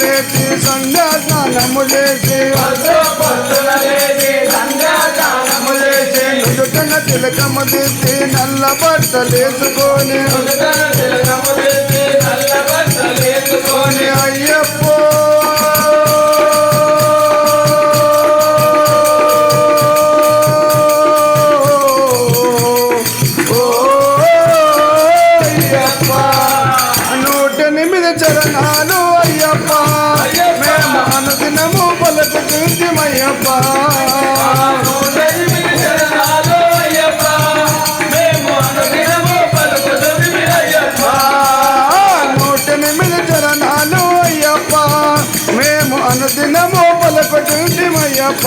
లేచి సంధ్యా స్నానము లేచి ఎదుటన తిలకము తెచ్చి నల్ల తిలకము అయ్యప్ప. మేము అనుదినము పలుకుతుంటిమయ్యప్ప నూట ఎనిమిది చరణాలు అయ్యప్ప. మేము అనుదినము పలుకుతుంటిమయ్యప్ప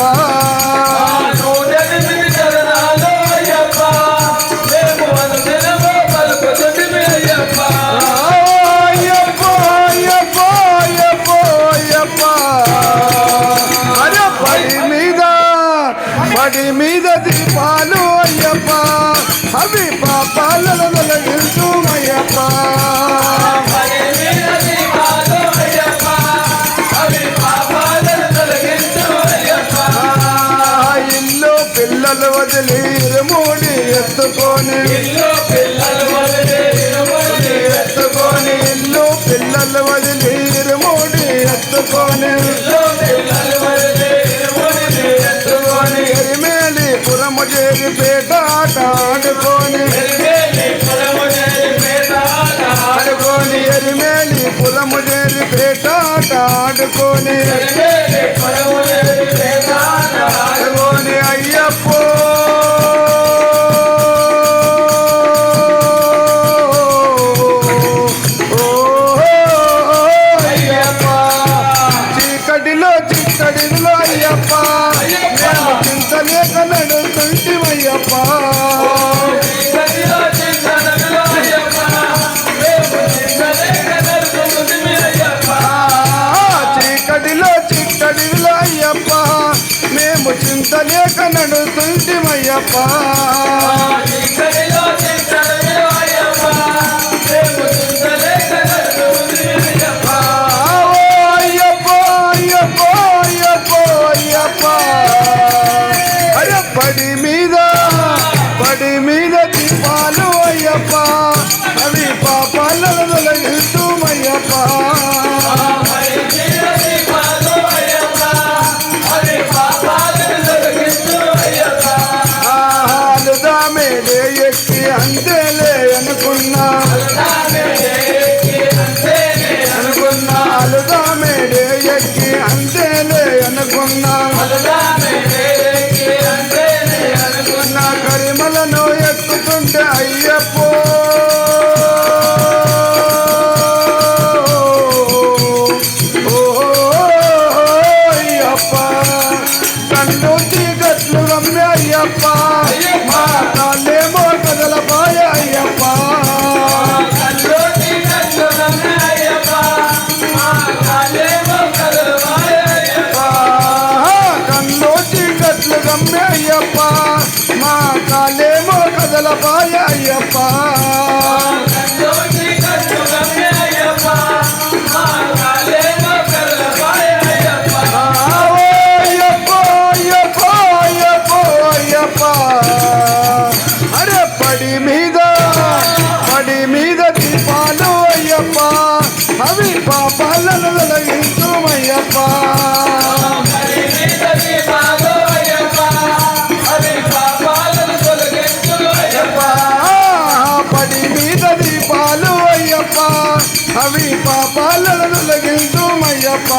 పిల్లలు వదిలి ఇరుమూడి ఎత్తుకొని. ఎత్తుకొని. ఇల్లు పిల్లలు వదిలి ఇరుమూడి ఎత్తుకొని. ఎత్తుకొని. ఎరిమేలి పురము చేరి పేట ఆట ఆడుకొని. ఆడుకొని. ఎరిమేలి పురము చేరి పేట ఆట ఆడుకొని. మేము చింతలేక నడుతుంటిమయ్యప్ప ఓ పడి మీద పడి మీద దీపాలు అయ్యప్ప. అవి పాపాలను ఎక్కుతుంటే అయ్యప్పో అయ్యప్ప అవి పాపాలను తొలగించుమయ్యప్ప అవి పాపాలను తొలగించుమయ్యప్ప.